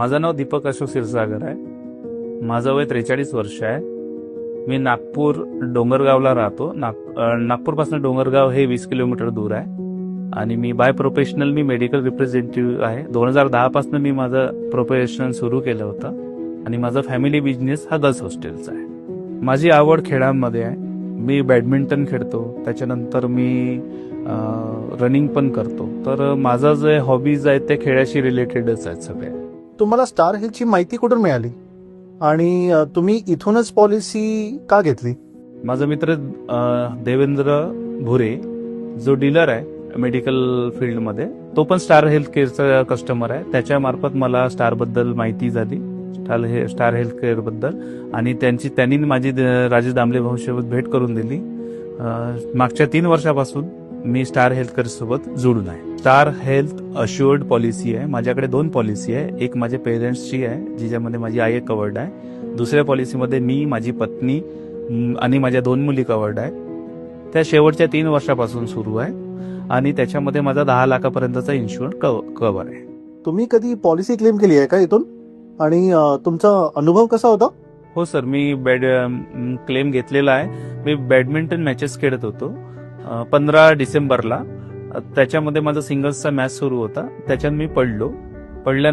माझं नाव दीपक अशोक क्षीरसागर आहे. माझं वय त्रेचाळीस वर्ष आहे. मी नागपूर डोंगरगावला राहतो. नाग नागपूरपासून डोंगरगाव हे वीस किलोमीटर दूर आहे. आणि मी बाय प्रोफेशनल मी मेडिकल रिप्रेझेंटेटिव्ह आहे. दोन हजार दहापासून मी माझं प्रोफेशन सुरू केलं होतं. आणि माझा फॅमिली बिझनेस हा गर्ल्स हॉस्टेलचा आहे. माझी आवड खेळांमध्ये आहे. मी बॅडमिंटन खेळतो. त्याच्यानंतर मी रनिंग पण करतो. तर माझं जे हॉबीज आहेत ते खेळाशी रिलेटेडच आहेत सगळे. तुम्हाला स्टार हिलची माहिती कुठून मिळाली? आणि तुम्ही इथूनच पॉलिसी का घेतली? माझा मित्र देवेंद्र भुरे जो डीलर आहे मेडिकल फील्डमध्ये तो पण स्टार हेल्थ केअरचा कस्टमर आहे. त्याच्या मार्फत मला स्टारबद्दल माहिती झाली. स्टार हे स्टार हेल्थ केअरबद्दल. आणि त्यांची त्यांनी माझी द- राजेश दामले भाऊसोबत भेट करून दिली. मागच्या तीन वर्षापासून मी स्टार हेल्थ केअर सोबत जोडून आहे. स्टार हेल्थ अश्युअर्ड पॉलिसी आहे. माझ्याकडे दोन पॉलिसी आहे. एक माझ्या पेरेंट्सची आहे जिच्यामध्ये माझी आई कवर्ड आहे. दुसऱ्या पॉलिसीमध्ये मी माझी पत्नी आणि माझ्या दोन मुली कवर्ड आहे. त्या शेवटच्या तीन वर्षापासून सुरू आहे. आणि त्याच्यामध्ये माझा दहा लाखापर्यंतचा इन्शुरन्स कव्हर आहे. तुम्ही कधी पॉलिसी क्लेम केली आहे का इथून? आणि तुमचा अनुभव कसा होता? हो सर मी बॅड क्लेम घेतलेला आहे. मी बॅडमिंटन मॅचेस खेळत होतो. पंधरा डिसेंबरला. त्याच्यामध्ये माझा सिंगल्सचा मॅच सुरू होता. त्याच्यात मी पडलो. पडल्या